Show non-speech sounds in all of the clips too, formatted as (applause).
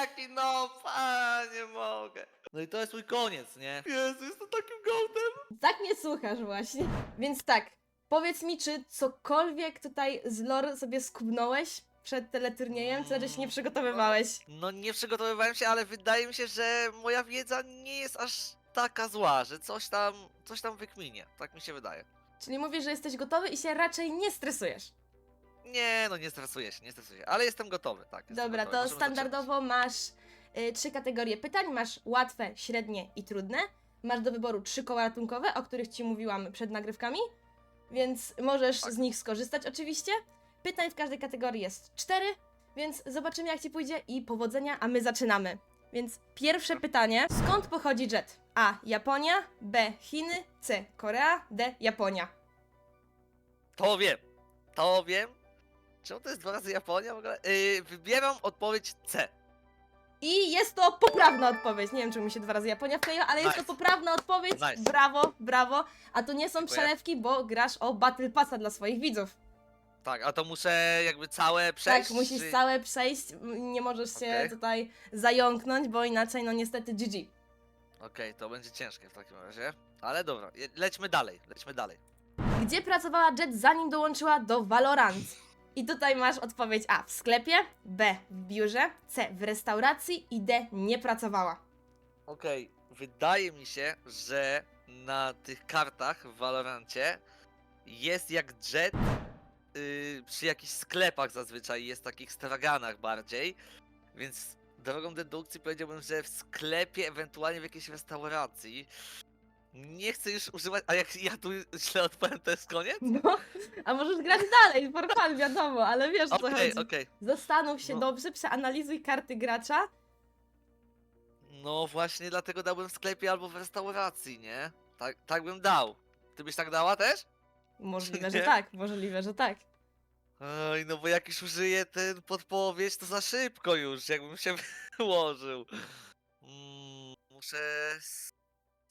jaki no, a, nie mogę. No i to jest mój koniec, nie? Jezu, jestem takim gołtem. Tak mnie słuchasz właśnie. Więc tak, powiedz mi, czy cokolwiek tutaj z lore sobie skubnąłeś przed teleturniejem, czy że się nie przygotowywałeś? No nie przygotowywałem się, ale wydaje mi się, że moja wiedza nie jest aż taka zła, że coś tam, coś tam wykminie. Tak mi się wydaje. Czyli mówisz, że jesteś gotowy i się raczej nie stresujesz. Nie, no nie stresuję się, nie stresuję się, ale jestem gotowy, tak. Jestem Dobra, gotowy. to Możemy standardowo masz y, trzy kategorie pytań. Masz łatwe, średnie i trudne. Masz do wyboru trzy koła ratunkowe, o których Ci mówiłam przed nagrywkami, więc możesz Tak. z nich skorzystać oczywiście. Pytań w każdej kategorii jest cztery, więc zobaczymy jak Ci pójdzie i powodzenia, a my zaczynamy. Więc pierwsze pytanie. Skąd pochodzi jet? A. Japonia. B. Chiny. C. Korea. D. Japonia. To wiem, to wiem. Czemu to jest dwa razy Japonia w ogóle? Yy, wybieram odpowiedź C. I jest to poprawna odpowiedź. Nie wiem, czy mi się dwa razy Japonia wkleiła, ale jest to Nice. poprawna odpowiedź. Nice. Brawo, brawo. A to nie są Dziękuję. przelewki, bo grasz o Battle Passa dla swoich widzów. Tak, a to muszę jakby całe przejść? tak, musisz czy- całe przejść. m, Nie możesz się Okej. tutaj zająknąć, bo inaczej, no niestety, GG. Okej, to będzie ciężkie w takim razie. Ale dobra, je- lećmy dalej, lećmy dalej. Gdzie pracowała Jet zanim dołączyła do Valorant? I tutaj masz odpowiedź A w sklepie, B w biurze, C w restauracji i D nie pracowała. Okej, wydaje mi się, że na tych kartach w Valorancie jest jak jet yy, przy jakichś sklepach zazwyczaj, jest takich straganach bardziej, więc drogą dedukcji powiedziałbym, że w sklepie, ewentualnie w jakiejś restauracji. Nie chcę już używać, a jak ja tu źle odpowiem, to jest koniec? No, a możesz grać dalej, for fun, wiadomo, ale wiesz o co Okej, chodzi. okej. Zastanów się No. dobrze, przeanalizuj karty gracza. No właśnie dlatego dałbym w sklepie albo w restauracji, nie? Tak, tak bym dał. Ty byś tak dała też? Możliwe, (laughs) że Nie? tak, możliwe, że tak. Oj, no bo jak już użyję ten podpowiedź, to za szybko już, jakbym się (laughs) wyłożył. Mm, muszę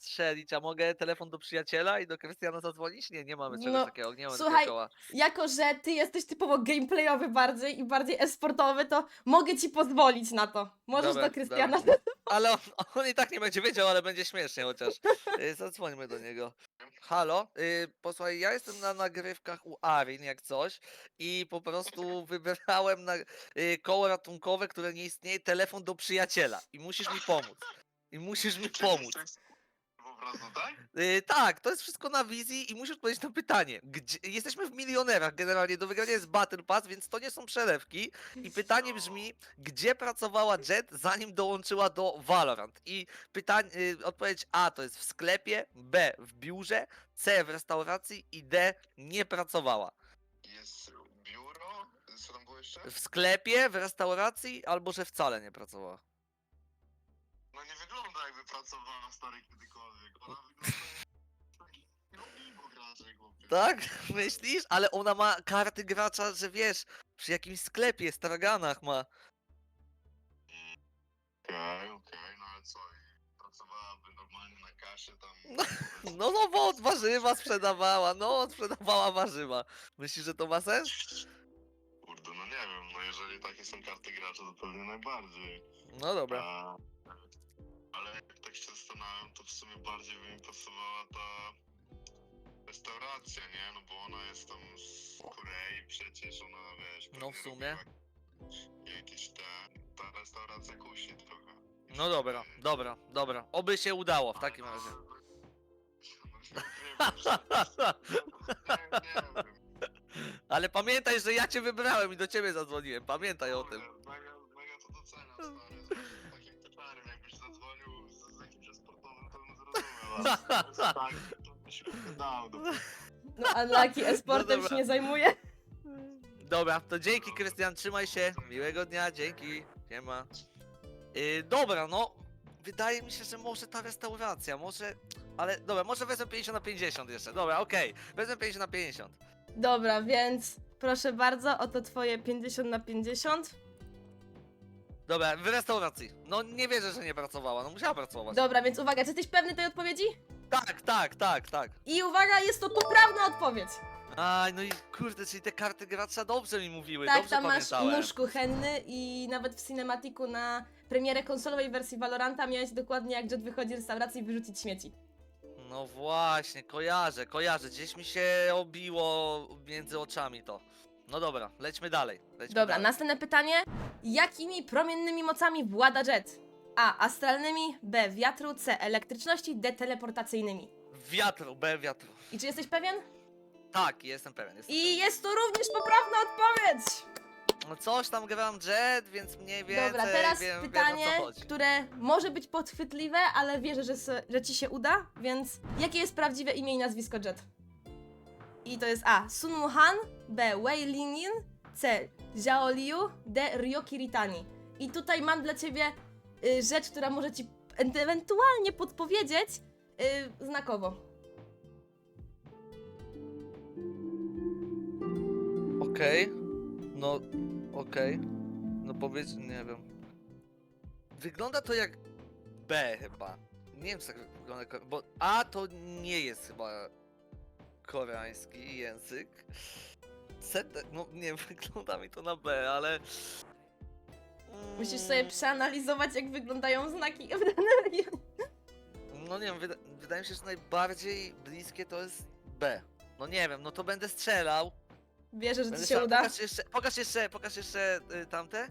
strzelić, a mogę telefon do przyjaciela i do Krystiana zadzwonić? Nie, nie mamy czegoś No, takiego, nie mamy słuchaj, takiego koła. Jako, że ty jesteś typowo gameplayowy bardziej i bardziej esportowy, to mogę ci pozwolić na to. Możesz Dobra, do Krystiana. Ale on, on i tak nie będzie wiedział, ale będzie śmiesznie chociaż. Y, Zadzwońmy do niego. Halo, y, posłuchaj, ja jestem na nagrywkach u Arin jak coś i po prostu wybrałem na, y, koło ratunkowe, które nie istnieje, telefon do przyjaciela i musisz mi pomóc. I musisz mi pomóc. Po prostu, tak? Y, tak, to jest wszystko na wizji i musisz odpowiedzieć na pytanie. Gdzie, jesteśmy w milionerach generalnie, do wygrania jest Battle Pass, więc to nie są przelewki. I (laughs) pytanie brzmi, gdzie pracowała Jet zanim dołączyła do Valorant? I pytanie, y, odpowiedź A to jest w sklepie, B w biurze, C w restauracji i D nie pracowała. Jest biuro, co tam było jeszcze? W sklepie, w restauracji albo że wcale nie pracowała. Nie wygląda jakby pracowała stary kiedykolwiek. Ona wygląda taki no bibo gracze, głupie. Tak? (laughs) Myślisz? Ale ona ma karty gracza, że wiesz, przy jakimś sklepie, straganach ma. Okej, okej, no ale co? i Pracowałaby normalnie na kasie tam. No, (laughs) No, no bo od warzywa sprzedawała, no sprzedawała warzywa. Myślisz, że to ma sens? Kurde, no nie wiem, no jeżeli takie są karty gracza, to pewnie najbardziej. No dobra. A, zastanawiam, to w sumie bardziej by mi pasowała ta restauracja, nie? No bo ona jest tam z Korei przecież, ona wiesz... No, w sumie. Jakieś te... Ta restauracja kusi trochę. No dobra, dobra, dobra. Oby się udało w takim razie. Ale pamiętaj, że ja cię wybrałem i do ciebie zadzwoniłem. Pamiętaj o tym. Mega, mega to doceniam, stary. Tak, to mi dał. No. No, Unlucky esportem dobra. się nie zajmuje. Dobra, to dzięki Krystian, trzymaj się. Miłego dnia, dzięki. Nie ma. Yy, dobra, no. Wydaje mi się, że może ta restauracja, może. Ale dobra, może wezmę 50 na 50 jeszcze. Dobra, okej. Wezmę 50 na 50. Dobra, więc proszę bardzo, oto twoje 50 na 50. Dobra, w restauracji. No nie wierzę, że nie pracowała, no musiała pracować. Dobra, więc uwaga, czy jesteś pewny tej odpowiedzi? Tak, tak, tak, tak. I uwaga, jest to poprawna odpowiedź. Aj, no i kurde, czyli te karty gracza dobrze mi mówiły, Tak, dobrze tam masz pamiętałem. nóż kuchenny i nawet w cinematiku na premierę konsolowej wersji Valoranta miałeś dokładnie jak Jet wychodzi z restauracji wyrzucić śmieci. No właśnie, kojarzę, kojarzę, gdzieś mi się obiło między oczami to. No dobra, lećmy dalej. Lećmy Dobra, dalej. następne pytanie. Jakimi promiennymi mocami włada Jet? A. Astralnymi, B. Wiatru, C. Elektryczności, D. Teleportacyjnymi. Wiatru, B wiatru. I czy jesteś pewien? Tak, jestem pewien. Jestem I jest to również poprawna odpowiedź! pewien. No coś tam gram Jet, więc mniej więcej Dobra, teraz wiem, pytanie, wiem o co chodzi. które może być podchwytliwe, ale wierzę, że, że ci się uda, więc jakie jest prawdziwe imię i nazwisko Jet? I to jest A. Sun Muhan, B. Wei Lingyin, C. Zhao Liu, D. Ryoki Ritani. I tutaj mam dla ciebie y, rzecz, która może ci ewentualnie podpowiedzieć y, znakowo. Okej. No, okej. No powiedz, nie wiem. Wygląda to jak B chyba. Nie wiem, czy tak wygląda, bo A to nie jest chyba koreański język. C, te- no nie (laughs) wygląda mi to na B, ale... Musisz sobie Mm, przeanalizować, jak wyglądają znaki w danym regionie. No nie wiem, wyda wydaje mi się, że najbardziej bliskie to jest B. No nie wiem, no to będę strzelał. Wierzę, że Będę ci się strzelał. uda. Pokaż jeszcze, pokaż jeszcze, pokaż jeszcze y, tamte.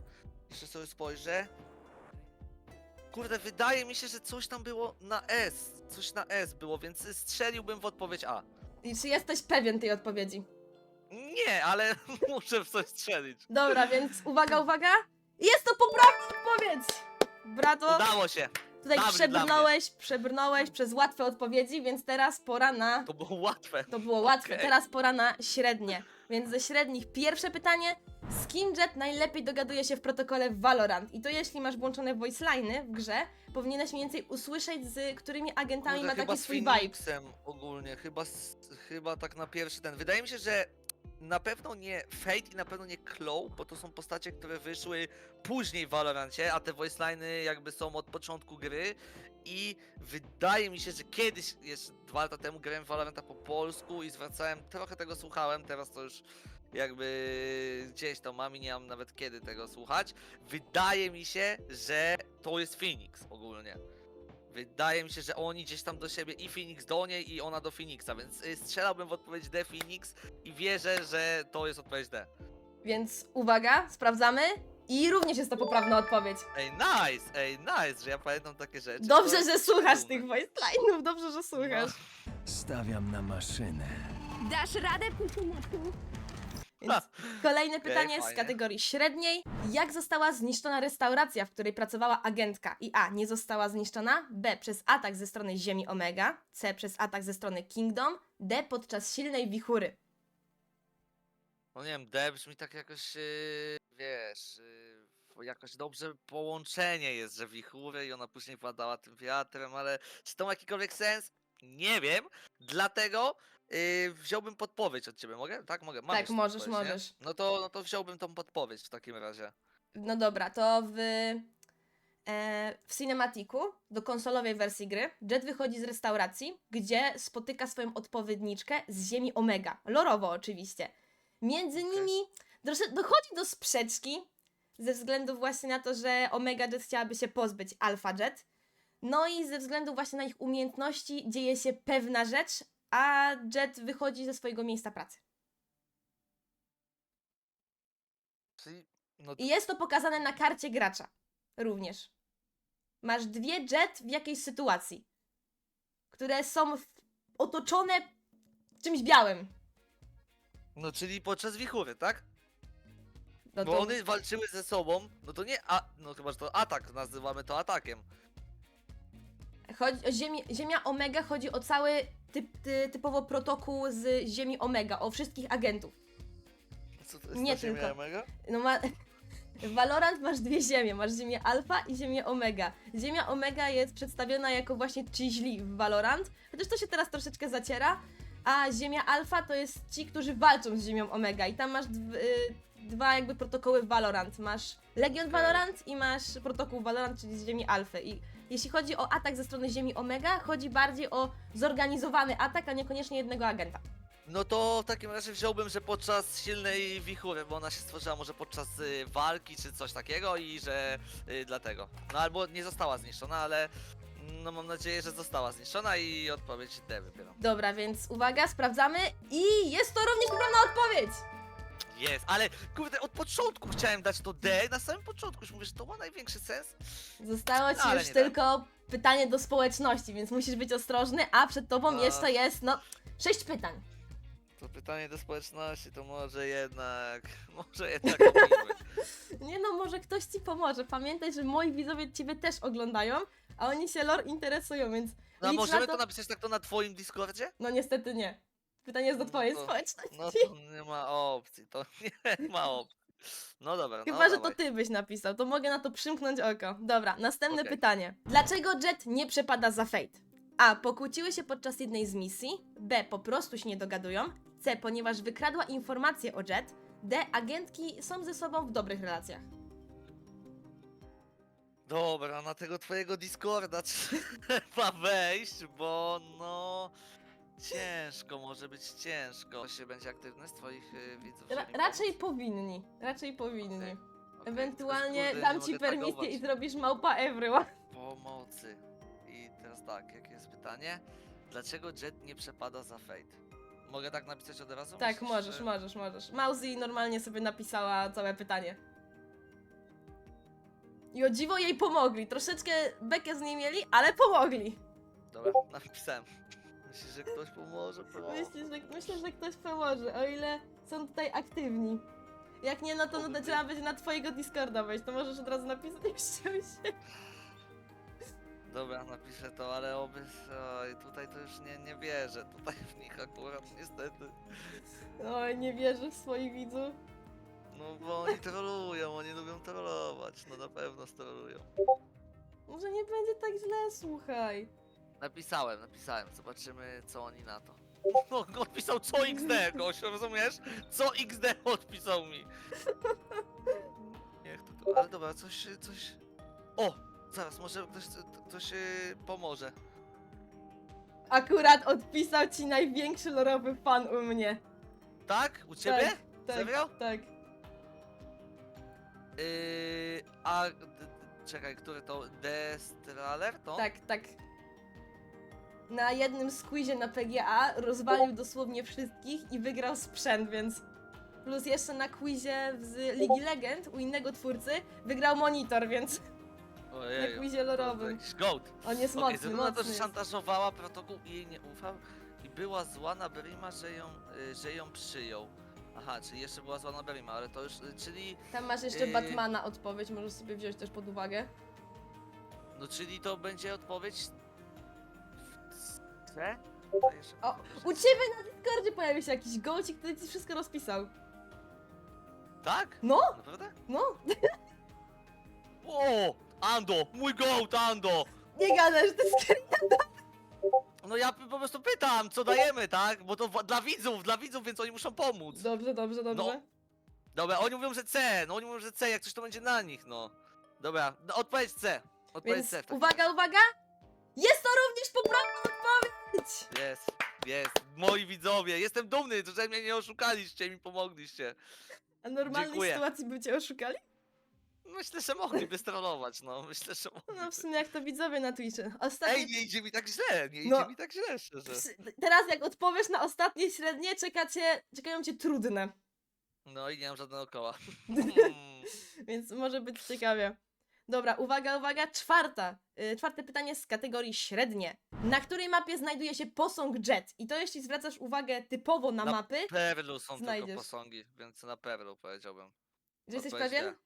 Jeszcze sobie spojrzę. Kurde, wydaje mi się, że coś tam było na S. Coś na S było, więc strzeliłbym w odpowiedź A. I czy jesteś pewien tej odpowiedzi? Nie, ale (laughs) muszę w coś strzelić. Dobra, więc uwaga, uwaga. Jest to poprawna odpowiedź! Brato, Udało się. tutaj dawno przebrnąłeś, przebrnąłeś przez łatwe odpowiedzi, więc teraz pora na... To było łatwe. To było łatwe, Okej. teraz pora na średnie. Więc ze średnich pierwsze pytanie. Z kim Jet najlepiej dogaduje się w protokole Valorant? I to jeśli masz włączone voice line'y w grze, powinieneś mniej więcej usłyszeć, z którymi agentami ma chyba taki z swój vibe. Phoenixem ogólnie, chyba, z, chyba tak na pierwszy ten. Wydaje mi się, że na pewno nie Fate i na pewno nie Claw, bo to są postacie, które wyszły później w Valorancie, a te voice line'y jakby są od początku gry i wydaje mi się, że kiedyś, jeszcze dwa lata temu grałem w Valoranta po polsku i zwracałem, trochę tego słuchałem, teraz to już jakby gdzieś to mam i nie mam nawet kiedy tego słuchać. Wydaje mi się, że to jest Phoenix ogólnie. Wydaje mi się, że oni gdzieś tam do siebie i Phoenix do niej i ona do Phoenixa, więc y, strzelałbym w odpowiedź D Phoenix i wierzę, że to jest odpowiedź D. Więc uwaga, sprawdzamy. I również jest to poprawna odpowiedź. Ej, nice, ej, nice, że ja pamiętam takie rzeczy. Dobrze, że słuchasz tych voice line'ów, dobrze, że słuchasz. Stawiam na maszynę. Dasz radę, puciuniaku? Więc kolejne pytanie z fajnie. kategorii średniej. Jak została zniszczona restauracja, w której pracowała agentka? I A. Nie została zniszczona. B. Przez atak ze strony Ziemi Omega. C. Przez atak ze strony Kingdom. D. Podczas silnej wichury. No nie wiem, D brzmi tak jakoś, yy, wiesz, yy, jakoś dobrze połączenie jest, że wichury i ona później władała tym wiatrem, ale czy to ma jakikolwiek sens? Nie wiem, dlatego yy, wziąłbym podpowiedź od ciebie, mogę? Tak, mogę. Mam Tak, możesz, możesz. No to, no to wziąłbym tą podpowiedź w takim razie. No dobra, to w, e, w cinematiku do konsolowej wersji gry Jet wychodzi z restauracji, gdzie spotyka swoją odpowiedniczkę z Ziemi Omega. Lorowo oczywiście. Między Okej. nimi dochodzi do sprzeczki ze względu właśnie na to, że Omega Jet chciałaby się pozbyć Alpha Jet. No i ze względu właśnie na ich umiejętności dzieje się pewna rzecz, a Jet wychodzi ze swojego miejsca pracy. No I jest to pokazane na karcie gracza również. Masz dwie jet w jakiejś sytuacji, które są otoczone czymś białym. No, czyli podczas wichury, tak? No Bo to, one walczyły ze sobą, no to nie, a, no chyba, że to atak, nazywamy to atakiem. chodzi o ziemi, Ziemia Omega chodzi o cały typ, ty, typowo protokół z Ziemi Omega, o wszystkich agentów. Co to jest Nie ta ziemia tylko. Omega? No ma, w (laughs) Valorant masz dwie ziemie, masz ziemię Alpha i ziemię Omega. Ziemia Omega jest przedstawiona jako właśnie ci źli w Valorant, chociaż to się teraz troszeczkę zaciera, a ziemia Alpha to jest ci, którzy walczą z ziemią Omega i tam masz y, dwa jakby protokoły Valorant. Masz Legion. Valorant i masz protokół Valorant, czyli z ziemi Alpha. I jeśli chodzi o atak ze strony ziemi Omega, chodzi bardziej o zorganizowany atak, a niekoniecznie jednego agenta. No to w takim razie wziąłbym, że podczas silnej wichury, bo ona się stworzyła może podczas y, walki czy coś takiego i że y, dlatego. No albo nie została zniszczona, ale no mam nadzieję, że została zniszczona i odpowiedź D wybieram. Dobra, więc uwaga, sprawdzamy i jest to również poprawna odpowiedź! Jest, ale kurde, od początku chciałem dać to D, na samym początku już mówię, że to ma największy sens. Zostało ci Ale już nie tylko pytanie do społeczności, więc musisz być ostrożny, a przed tobą No. jeszcze jest, no, sześć pytań. To pytanie do społeczności, to może jednak, (laughs) może jednak. (laughs) Nie no, może ktoś ci pomoże. Pamiętaj, że moi widzowie ciebie też oglądają, a oni się lore interesują, więc No a licz możemy na to to... napisać tak to na twoim Discordzie? No niestety nie. Pytanie jest do No twojej to- społeczności. No to nie ma opcji, to (laughs) nie ma opcji. No dobra, Chyba, no że to dawaj. ty byś napisał, to mogę na to przymknąć oko. Dobra, następne Okej. pytanie. Dlaczego Jet nie przepada za Fate? A. Pokłóciły się podczas jednej z misji. B. Po prostu się nie dogadują. C. Ponieważ wykradła informacje o Jet. D. Agentki są ze sobą w dobrych relacjach. Dobra, na tego twojego Discorda (laughs) trzeba wejść, bo no... Ciężko, może być ciężko. Się będzie aktywny z twoich y, widzów? Ra raczej powinni. Raczej powinni. Okej, okej, Ewentualnie tylko, kurde, dam nie ci mogę permisję tagować. i zrobisz małpa everyone. Pomocy. I teraz tak, jakie jest pytanie? Dlaczego Jet nie przepada za Fate? Mogę tak napisać od razu? Tak, Myślisz, możesz, że- możesz, możesz. Mauzy normalnie sobie napisała całe pytanie. I o dziwo jej pomogli. Troszeczkę bekę z niej mieli, ale pomogli. Dobra, napisałem. Myślisz, że ktoś pomoże? pomoże. Myślę, że, myślę, że ktoś pomoże, o ile są tutaj aktywni. Jak nie, no to no, to trzeba będzie na twojego Discorda wejść, to możesz od razu napisać, (laughs) jak chciał się. Dobra, napiszę to, ale oby... Oj, tutaj to już nie, nie wierzę. Tutaj w nich akurat niestety. Oj, nie wierzę w swoich widzów. No bo oni trolują, oni lubią trollować. No na pewno strolują. Może nie będzie tak źle, słuchaj. Napisałem, napisałem. Zobaczymy, co oni na to. (laughs) No, odpisał co XD, gość, rozumiesz? Co XD odpisał mi. Niech to, to ale dobra, coś, coś... O! Zaraz, może ktoś, ktoś yy, pomoże. Akurat odpisał ci największy lorowy fan u mnie. Tak? U ciebie? Tak, Serio? tak. Yy, a... d- d- Czekaj, który to? Destraler to? Tak, tak. Na jednym squizie na PGA rozwalił dosłownie wszystkich i wygrał sprzęt, więc. Plus jeszcze na quizie z Ligi Legend u innego twórcy wygrał monitor, więc Ojej, na quizie lorowym. Goat. On jest Okej, mocny, ze względu na to, mocny. że jest. szantażowała protokół i jej nie ufał i była zła na Berima, że ją, y, że ją przyjął. Aha, czyli jeszcze była zła na Berima, ale to już, y, czyli, Tam masz jeszcze Yy. Batmana odpowiedź, możesz sobie wziąć też pod uwagę. no czyli to będzie odpowiedź w C? Jeszcze O, U ciebie na Discordzie pojawił się jakiś gołcik, który ci wszystko rozpisał. Tak? No, Naprawdę? no, (laughs) O! Ando! Mój goat, Ando! nie gadasz, to jest No ja po prostu pytam, co dajemy, tak? Bo to wa- dla widzów, dla widzów, więc oni muszą pomóc. Dobrze, dobrze, dobrze. Dobra, oni mówią, że C, no oni mówią, że C, jak coś to będzie na nich, no. Dobra, no, odpowiedź C. Odpowiedź Więc C w takim uwaga, uwaga! Jest to również poprawna odpowiedź! Jest, jest. Moi widzowie, jestem dumny, że mnie nie oszukaliście i mi pomogliście. A normalnej Dziękuję. sytuacji by cię oszukali? Myślę, że mogliby strollować, no. Myślę, że mogliby. No w sumie jak to widzowie na Twitchu. Ostatnie... Ej, nie idzie mi tak źle, nie idzie No. mi tak źle, szczerze. Ps- Teraz jak odpowiesz na ostatnie średnie, czeka cię, czekają cię trudne. No i nie mam żadnego koła. Mm, (laughs) Więc może być ciekawie. Dobra, uwaga, uwaga, czwarta. Y, czwarte pytanie z kategorii średnie. Na której mapie znajduje się posąg Jet? I to jeśli zwracasz uwagę typowo na, Na mapy, Perlu są Znajdziesz. tylko posągi, więc na Perlu powiedziałbym. że jesteś Odpowiedź pewien? D.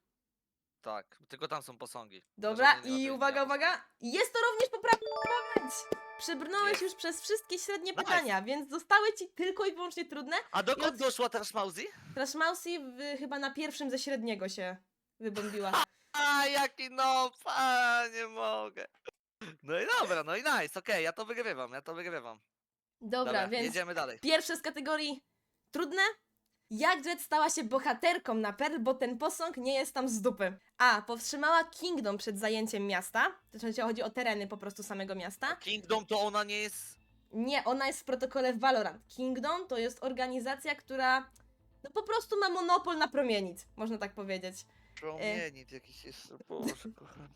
Tak, tylko tam są posągi. Dobra, żadnej nie ma i uwaga, uwaga, jest to również poprawna odpowiedź! Przebrnąłeś Jest. już przez wszystkie średnie Nice. pytania, więc zostały ci tylko i wyłącznie trudne. A dokąd doszła teraz Mauzi? Trash Mousy w, chyba na pierwszym ze średniego się wybombiła. (laughs) A jaki no, a, nie mogę. No i dobra, no i nice, okej, ja to wygrywam, ja to wygrywam. Dobra, więc jedziemy dalej. pierwsze z kategorii trudne. Jak Jet stała się bohaterką na Pearl, bo ten posąg nie jest tam z dupy? A. Powstrzymała Kingdom przed zajęciem miasta. To znaczy chodzi o tereny po prostu samego miasta. Kingdom to ona nie jest... Nie, ona jest w protokole Valorant. Kingdom to jest organizacja, która no po prostu ma monopol na promienit, można tak powiedzieć. Promienit jakiś jeszcze, Boże (laughs) kochany.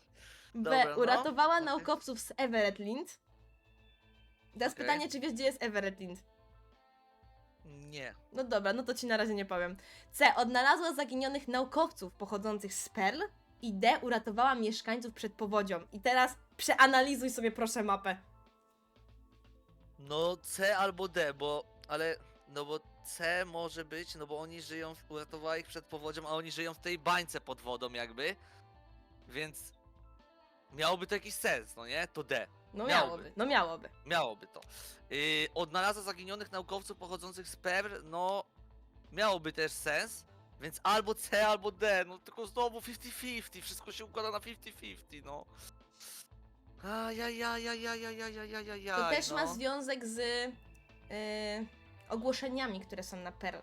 B. Dobra, no. Uratowała naukowców z Everett Lind. Teraz Okej. pytanie, czy wiesz, gdzie jest Everett Lind? Nie. No dobra, no to ci na razie nie powiem. C. Odnalazła zaginionych naukowców pochodzących z Perl. I D. Uratowała mieszkańców przed powodzią. I teraz przeanalizuj sobie proszę mapę. No C albo D, bo, ale, no bo C może być, no bo oni żyją, w- uratowała ich przed powodzią, a oni żyją w tej bańce pod wodą jakby, więc miałoby to jakiś sens, no nie? To D. No Miałoby. miałoby, no miałoby. Miałoby to. Yy, odnalazła zaginionych naukowców pochodzących z Perl, no miałoby też sens, więc albo C, albo D, no tylko znowu 50-50, wszystko się układa na 50-50, no. Ajajajajajajajajajajaj, To też no. ma związek z yy, ogłoszeniami, które są na Perl.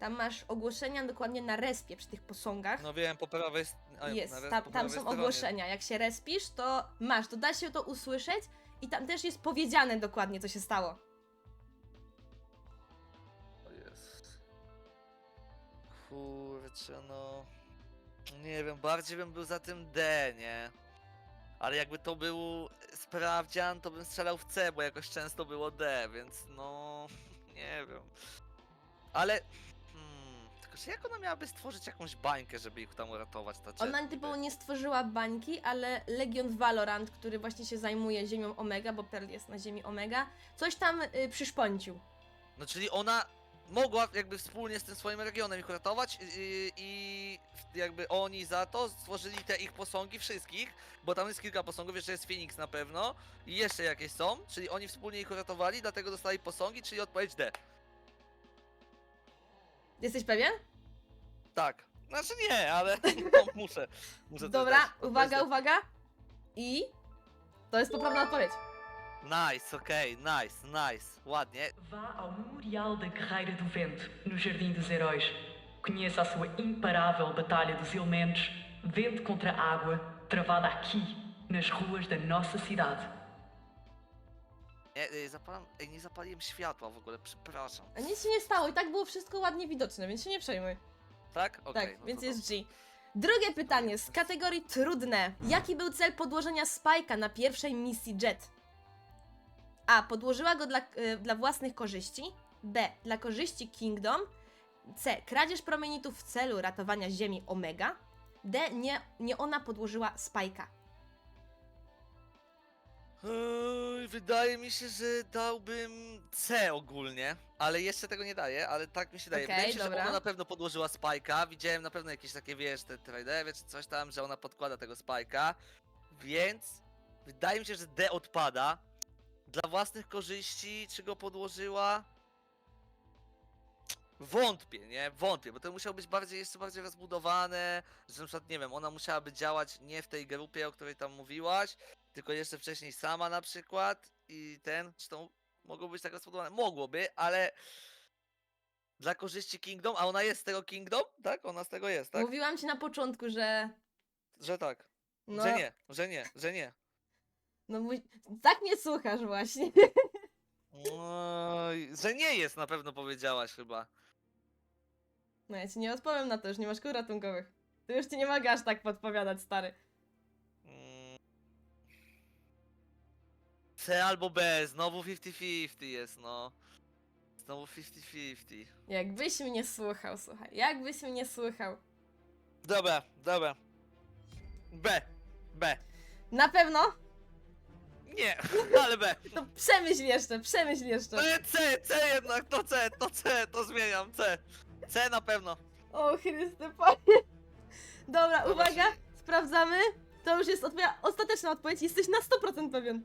Tam masz ogłoszenia dokładnie na respie przy tych posągach. No wiem, po prawej st- a, jest, tam, po tam prawej są stronie. ogłoszenia. Jak się respisz, to masz, to da się to usłyszeć i tam też jest powiedziane dokładnie, co się stało. O jest. Kurczę, no. Nie wiem, bardziej bym był za tym D, nie? Ale jakby to był sprawdzian, to bym strzelał w C, bo jakoś często było D, więc no. (laughs) Nie wiem. Ale. Tylko że jak ona miałaby stworzyć jakąś bańkę, żeby ich tam uratować? Ta Jet Ona niby? typowo nie stworzyła bańki, ale Legion Valorant, który właśnie się zajmuje Ziemią Omega, bo Pearl jest na Ziemi Omega, coś tam y, przyszpącił. No czyli ona mogła jakby wspólnie z tym swoim regionem ich ratować i, i jakby oni za to stworzyli te ich posągi wszystkich, bo tam jest kilka posągów, jeszcze jest Phoenix na pewno i jeszcze jakieś są, czyli oni wspólnie ich uratowali, dlatego dostali posągi, czyli odpowiedź D. Jesteś pewien? Tak. Znaczy nie, ale (laughs) no, muszę. muszę coś Dobra, dać. Uwaga, uwaga. I to jest poprawna odpowiedź. Nice, okej, nice, nice, ładnie. Vá ao Memorial da Carreira do Vento, no Jardim dos Heróis. Conheça a sua imparável Batalha dos Elementos, vento contra água, travada aqui, nas ruas da nossa cidade. Nie, y, zapalam, ej, nie zapaliłem światła w ogóle, przepraszam. A nic się nie stało i tak było wszystko ładnie widoczne, więc się nie przejmuj. Tak? Okej. tak, no więc to jest G. Drugie pytanie z kategorii trudne. Jaki był cel podłożenia Spike'a na pierwszej misji Jet? A. Podłożyła go dla, y, dla własnych korzyści. B. Dla korzyści Kingdom. C. Kradzież promienitów w celu ratowania Ziemi Omega. D. Nie, nie ona podłożyła Spike'a. Wydaje mi się, że dałbym C ogólnie, ale jeszcze tego nie daję, ale tak mi się daje. Wydaje Okej, mi się, dobra. że ona na pewno podłożyła spajka. Widziałem na pewno jakieś takie, wiesz, te tradery czy coś tam, że ona podkłada tego spajka. Więc wydaje mi się, że D odpada. Dla własnych korzyści, czy go podłożyła? Wątpię, nie? Wątpię, bo to musiało być bardziej, jeszcze bardziej rozbudowane, że na przykład, nie wiem, ona musiałaby działać nie w tej grupie, o której tam mówiłaś, tylko jeszcze wcześniej sama na przykład i ten, czy to mogło być tak rozbudowane? Mogłoby, ale dla korzyści Kingdom, a ona jest z tego Kingdom, tak? Ona z tego jest, tak? Mówiłam ci na początku, że. Że tak, No, że nie, że nie, że nie. No, mój... tak mnie słuchasz właśnie. Oj, że nie jest na pewno powiedziałaś chyba. No ja ci nie odpowiem na to, już nie masz kół ratunkowych. Ty już ci nie mogę aż tak podpowiadać, stary. Mm. C albo B, znowu 50-50 jest, no. Znowu 50-50. Jakbyś mnie słuchał, słuchaj. Jakbyś mnie słuchał. Dobra, dobra. B, B. Na pewno? Nie, (laughs) ale B. To przemyśl jeszcze, przemyśl jeszcze. To jest C, C jednak, to C, to C, to zmieniam, C. C na pewno. O Chryste, panie. Dobra, Dobra, uwaga, sprawdzamy. To już jest odpowiedź, ostateczna odpowiedź. Jesteś na 100% pewien.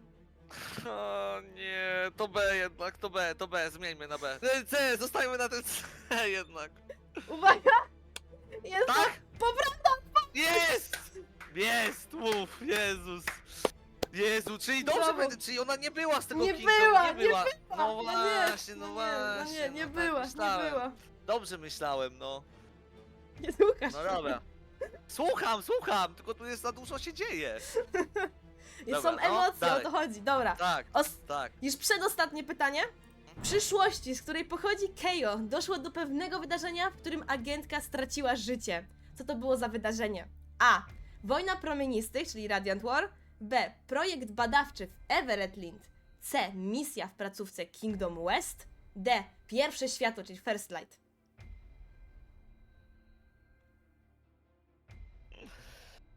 O nie, to B jednak, to B, to B, zmieńmy na B. C, C zostajmy na tym C (laughs) jednak. Uwaga! Jest Tak? poprawna Jest! Jest, mów, Jezus. Jezu, czyli dobrze Brawo. będzie, czyli ona nie była z tego Nie Kingdom, była, nie była. była. No No nie, właśnie, no no właśnie. Nie, no nie, nie no była, tak myślałem. nie była. Dobrze myślałem, no. Nie słuchasz. No dobra. Słucham, słucham, tylko tu jest za dużo się dzieje. (laughs) Dobra, Są no, emocje, dalej. o to chodzi. Dobra. Tak, Os tak. już przedostatnie pytanie. W przyszłości, z której pochodzi Keio, doszło do pewnego wydarzenia, w którym agentka straciła życie. Co to było za wydarzenie? A. Wojna promienistych, czyli Radiant War. B. Projekt badawczy w Everett Lind. C. Misja w placówce Kingdom West. D. Pierwsze światło, czyli First Light.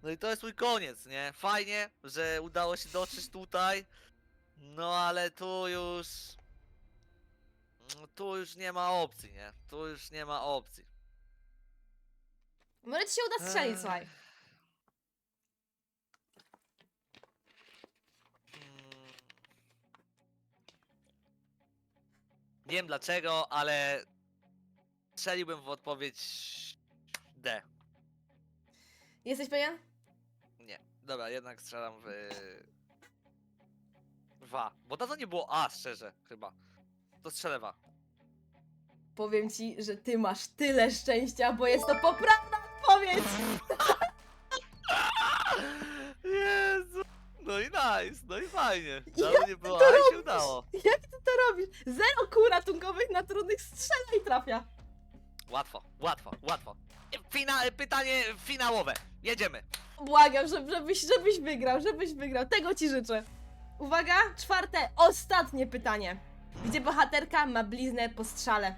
No i to jest mój koniec, nie? Fajnie, że udało się dotrzeć tutaj. No ale tu już. Tu już nie ma opcji, nie? Tu już nie ma opcji. Może ci się uda strzelić, Ech. słuchaj. Mm. Nie wiem dlaczego, ale strzeliłbym w odpowiedź D. Jesteś pewien? Dobra, jednak strzelam w. w A. Bo dawno nie było A, szczerze, chyba. To strzelę w A. Powiem ci, że ty masz tyle szczęścia, bo jest to poprawna odpowiedź! Jezu! No i nice, no i fajnie. Dawno nie było to A i się robisz? udało. Jak ty to robisz? Zero kół ratunkowych na trudnych strzela i trafia. Łatwo, łatwo, łatwo. Fina pytanie finałowe. Jedziemy. Błagam, żeby, żebyś, żebyś wygrał, żebyś wygrał. Tego ci życzę. Uwaga, czwarte, ostatnie pytanie. Gdzie bohaterka ma bliznę po strzale?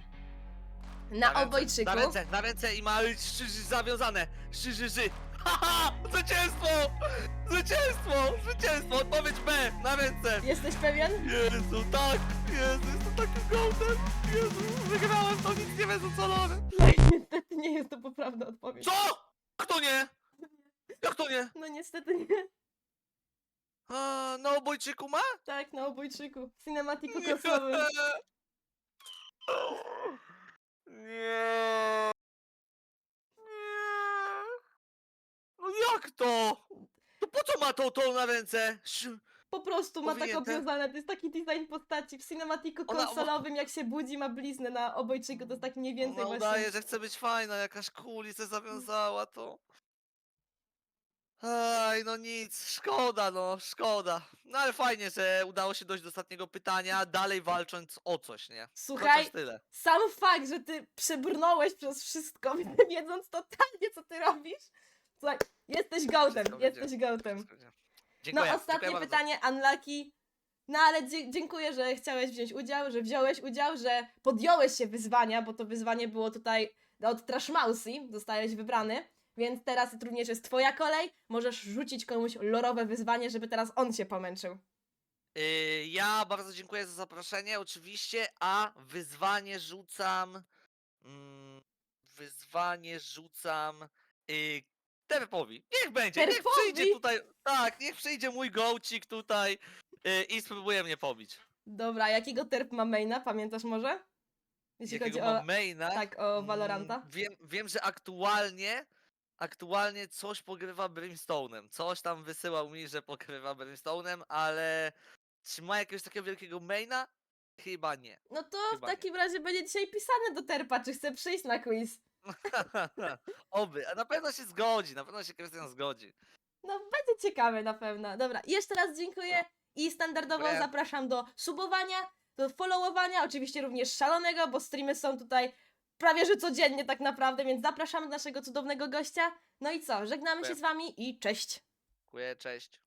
Na, ręce, obojczyku. Na ręce, na ręce i ma szczyży zawiązane. Szczyży. Haha! Zwycięstwo! Zwycięstwo! Zwycięstwo! Odpowiedź B! Na ręce! Jesteś pewien? Jezu, tak! Jezu, jestem takim gołtem! Jezu, wygrałem to, nic nie wiem co lore. (laughs) Niestety nie jest to poprawna odpowiedź. Co? Jak to nie? Jak to nie? No niestety nie. A, na obojczyku ma? Tak, na obojczyku. W cinematiku kosowym. Nie. Nie. No jak to? To po co ma to to na ręce? Sz- Po prostu ma tak Powinięte. obwiązane. To jest taki design postaci. W cinematiku Ona- konsolowym, jak się budzi, ma bliznę na obojczyku. To jest tak mniej więcej Ona właśnie. udaje, że chce być fajna, jakaś kuli se zawiązała to. Aj, no nic, szkoda, no, szkoda. No ale fajnie, że udało się dojść do ostatniego pytania, dalej walcząc o coś, nie? Słuchaj, Chociaż tyle. sam fakt, że ty przebrnąłeś przez wszystko, (laughs) wiedząc totalnie, co ty robisz. Słuchaj, jesteś gołtem, Wszystko jesteś gołtem. Dziękuję. Dziękuję No ostatnie bardzo. pytanie, Unlucky. No ale dzie- dziękuję, że chciałeś wziąć udział, że wziąłeś udział, że podjąłeś się wyzwania, bo to wyzwanie było tutaj od Trashmausi, zostałeś wybrany. Więc teraz również jest twoja kolej. Możesz rzucić komuś lorowe wyzwanie, żeby teraz on się pomęczył. Y, Ja bardzo dziękuję za zaproszenie, oczywiście, a wyzwanie rzucam. Mm, wyzwanie rzucam. Y, Terpowi. Niech będzie, niech Terpowi? przyjdzie tutaj. Tak, niech przyjdzie mój gołcik tutaj y, i spróbuje mnie pobić. Dobra, jakiego terp ma maina? Pamiętasz może? Jeśli Jakiego chodzi o. mam maina? Tak, o Valoranta. Mm, Wiem, wiem, że aktualnie. Aktualnie coś pogrywa Brimstone'em. Coś tam wysyłał mi, że pogrywa Brimstone'em, ale czy ma jakiegoś takiego wielkiego maina? Chyba nie. No to Chyba w takim razie będzie dzisiaj pisane do terpa, czy chce przyjść na quiz. (laughs) Oby, a na pewno się zgodzi, na pewno się Krystian zgodzi. No, będzie ciekawe na pewno. Dobra, jeszcze raz dziękuję i standardowo Dziękuję. zapraszam do subowania, do followowania, oczywiście również szalonego, bo streamy są tutaj prawie że codziennie tak naprawdę, więc zapraszamy naszego cudownego gościa. No i co, żegnamy się z wami i cześć! Dziękuję, cześć.